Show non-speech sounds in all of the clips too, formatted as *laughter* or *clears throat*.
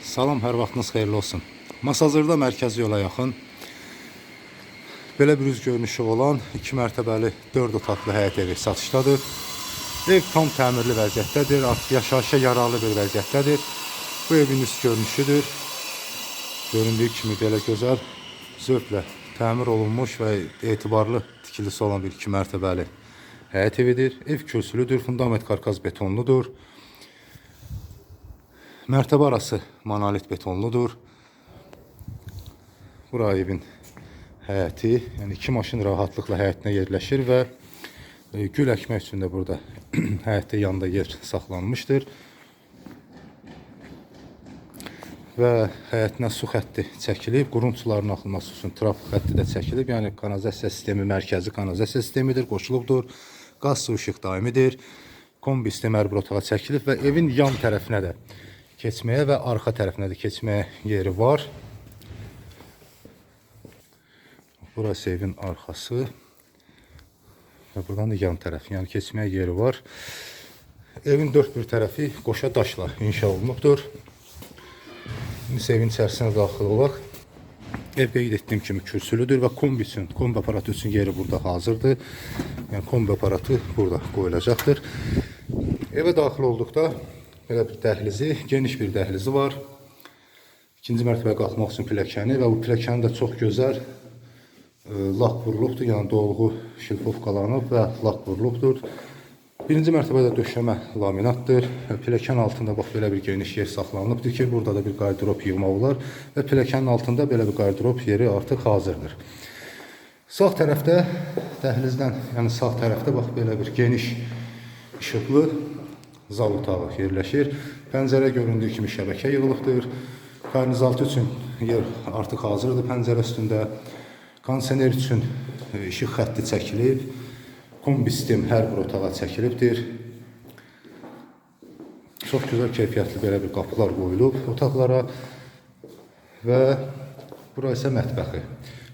Salam, hər vaxtınız xeyirli olsun. Masazırda mərkəzi yola yaxın belə bir üz görünüşü olan 2 mərtəbəli 4 otaqlı həyət evi satışdadır. Ev tam təmirli vəziyyətdədir, artıq yaşayışa yararlı bir vəziyyətdədir. Bu evin üst görünüşüdür. Göründüyü kimi belə gözəl, zövqlə təmir olunmuş və etibarlı tikilisi olan bir 2 mərtəbəli həyət evidir. Ev kürsülüdür, fundament karkaz betonludur. Mərtəbə arası monolit betonludur. Bura evin həyəti, yəni iki maşın rahatlıqla həyətinə yerləşir və e, gül əkmək üçün də burada *clears throat* həyətdə yanında yer saxlanmışdır. Və həyətinə su xətti çəkilib, qurun sularının axılması üçün trap xətti də çəkilib. Yəni kanalizasiya sistemi mərkəzi kanalizasiya sistemidir, qoşulubdur. Qaz su işıq daimidir. Kombi sistemi hər bir otağa çəkilib və evin yan tərəfinə də keçməyə və arxa tərəfinə də keçməyə yeri var. Burası evin arxası. Və buradan da yan tərəf, yəni keçməyə yeri var. Evin dörd bir tərəfi qoşa daşla inşa olunubdur. İndi evin içərisinə daxil olaq. Ev qeyd etdiyim kimi kürsülüdür və kombi üçün, kombi aparatı üçün yeri burada hazırdır. Yəni kombi aparatı burada qoyulacaqdır. Evə daxil olduqda belə bir dəhlizi, geniş bir dəhlizi var. İkinci mərtəbəyə qalxmaq üçün pilləkəni və bu pilləkəni də çox gözəl e, lak vurulubdur, yəni dolğu şilfovkalanıb və lak vurulubdur. Birinci mərtəbədə döşəmə laminatdır. Pilləkən altında bax belə bir geniş yer saxlanılıbdır ki, burada da bir qardırop yığmaq olar və pilləkənin altında belə bir qardırop yeri artıq hazırdır. Sağ tərəfdə dəhlizdən, yəni sağ tərəfdə bax belə bir geniş işıqlı zal otağı yerləşir. Pəncərə göründüyü kimi şəbəkə yığılıbdır. Qarnizaltı üçün yer artıq hazırdır pəncərə üstündə. Kondisioner üçün işıq xətti çəkilib. Kombi sistem hər bir otağa çəkilibdir. Çox gözəl keyfiyyətli belə bir qapılar qoyulub otaqlara və bura isə mətbəxi.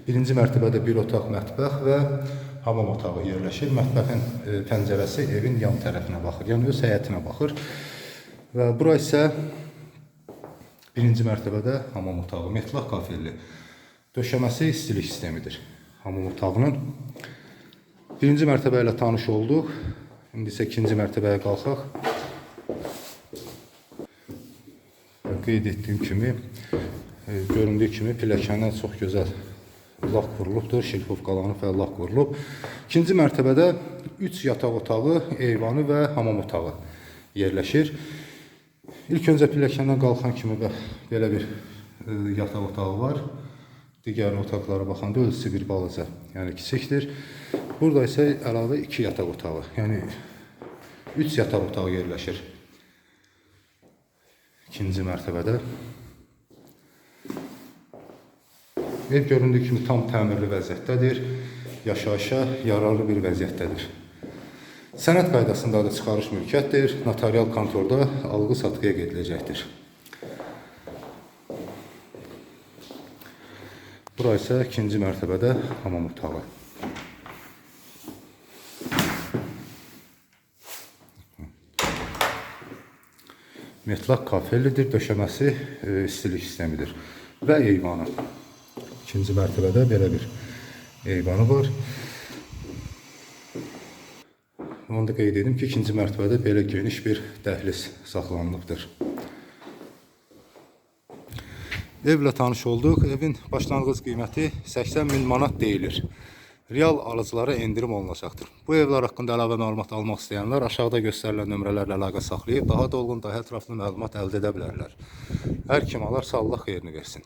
Birinci mərtəbədə bir otaq mətbəx və hamam otağı yerləşir. Mətbəxin e, pəncərəsi evin yan tərəfinə baxır, yəni öz həyətinə baxır. Və bura isə birinci mərtəbədə hamam otağı, metlaq kafelli. Döşəməsi istilik sistemidir hamam otağının. Birinci mərtəbə ilə tanış olduq. İndi isə ikinci mərtəbəyə qalxaq. Qeyd etdiyim kimi, e, göründüyü kimi pilləkənə çox gözəl lak vurulubdur, şilfovkalanıb və lak vurulub. İkinci mərtəbədə 3 yataq otağı, eyvanı və hamam otağı yerləşir. İlk öncə pilləkəndən qalxan kimi belə bir e, yataq otağı var. Digər otaqlara baxanda ölçüsü bir balaca, yəni kiçikdir. Burada isə əlavə 2 yataq otağı, yəni 3 yataq otağı yerləşir. İkinci mərtəbədə. Ev göründüyü kimi tam təmirli vəziyyətdədir. Yaşayışa yararlı bir vəziyyətdədir. Sənəd qaydasında da çıxarış mülkiyyətdir. Notarial kontorda alğı-satqıya gediləcəkdir. Bura isə ikinci mərtəbədə hamam otağı. Metlaq kafellidir, döşəməsi e, istilik sistemidir və eyvanı. İkinci mərtəbədə belə bir eyvanı var. Onu da qeyd edim ki, ikinci mərtəbədə belə geniş bir dəhliz saxlanılıbdır. Evlə tanış olduq. Evin başlanğıc qiyməti 80 min manat deyilir. Real alıcılara endirim olunacaqdır. Bu evlər haqqında əlavə məlumat almaq istəyənlər aşağıda göstərilən nömrələrlə əlaqə saxlayıb daha dolğun, daha ətraflı məlumat əldə edə bilərlər. Hər kim alarsa Allah xeyrini versin.